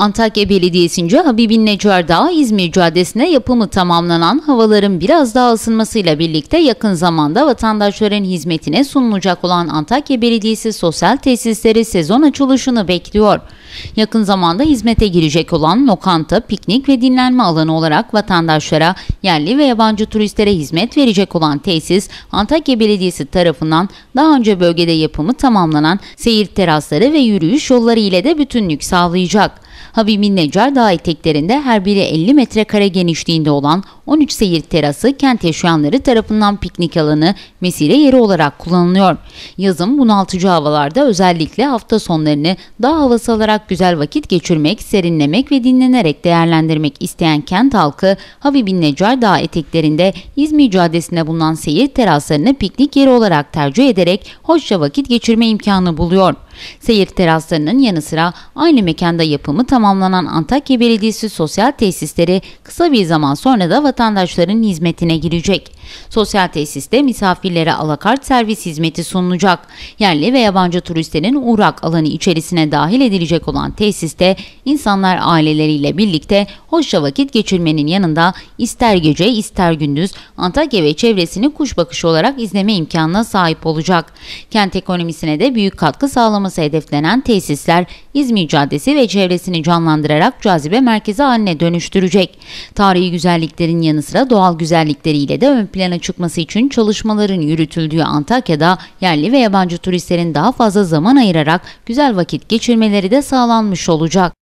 Antakya Belediyesi'nce Habibin Necar Dağı İzmir Caddesi'nde yapımı tamamlanan havaların biraz daha ısınmasıyla birlikte yakın zamanda vatandaşların hizmetine sunulacak olan Antakya Belediyesi sosyal tesisleri sezon açılışını bekliyor. Yakın zamanda hizmete girecek olan lokanta, piknik ve dinlenme alanı olarak vatandaşlara, yerli ve yabancı turistlere hizmet verecek olan tesis, Antakya Belediyesi tarafından daha önce bölgede yapımı tamamlanan seyir terasları ve yürüyüş yolları ile de bütünlük sağlayacak. Habibin Necar Dağ eteklerinde her biri 50 metrekare genişliğinde olan 13 seyir terası kent yaşayanları tarafından piknik alanı, mesire yeri olarak kullanılıyor. Yazın bunaltıcı havalarda özellikle hafta sonlarını dağ havası alarak güzel vakit geçirmek, serinlemek ve dinlenerek değerlendirmek isteyen kent halkı Habibin Necar Dağ eteklerinde İzmir Caddesi'nde bulunan seyir teraslarını piknik yeri olarak tercih ederek hoşça vakit geçirme imkanı buluyor. Seyir teraslarının yanı sıra aynı mekanda yapımı tamamlanan Antakya Belediyesi sosyal tesisleri kısa bir zaman sonra da vatandaşların hizmetine girecek. Sosyal tesiste misafirlere alakart servis hizmeti sunulacak. Yerli ve yabancı turistlerin uğrak alanı içerisine dahil edilecek olan tesiste insanlar aileleriyle birlikte hoşça vakit geçirmenin yanında ister gece ister gündüz Antakya ve çevresini kuş bakışı olarak izleme imkanına sahip olacak. Kent ekonomisine de büyük katkı sağlaması hedeflenen tesisler İzmir Caddesi ve çevresini canlandırarak cazibe merkezi haline dönüştürecek. Tarihi güzelliklerin yanı sıra doğal güzellikleriyle de ön plana çıkması için çalışmaların yürütüldüğü Antakya'da yerli ve yabancı turistlerin daha fazla zaman ayırarak güzel vakit geçirmeleri de sağlanmış olacak.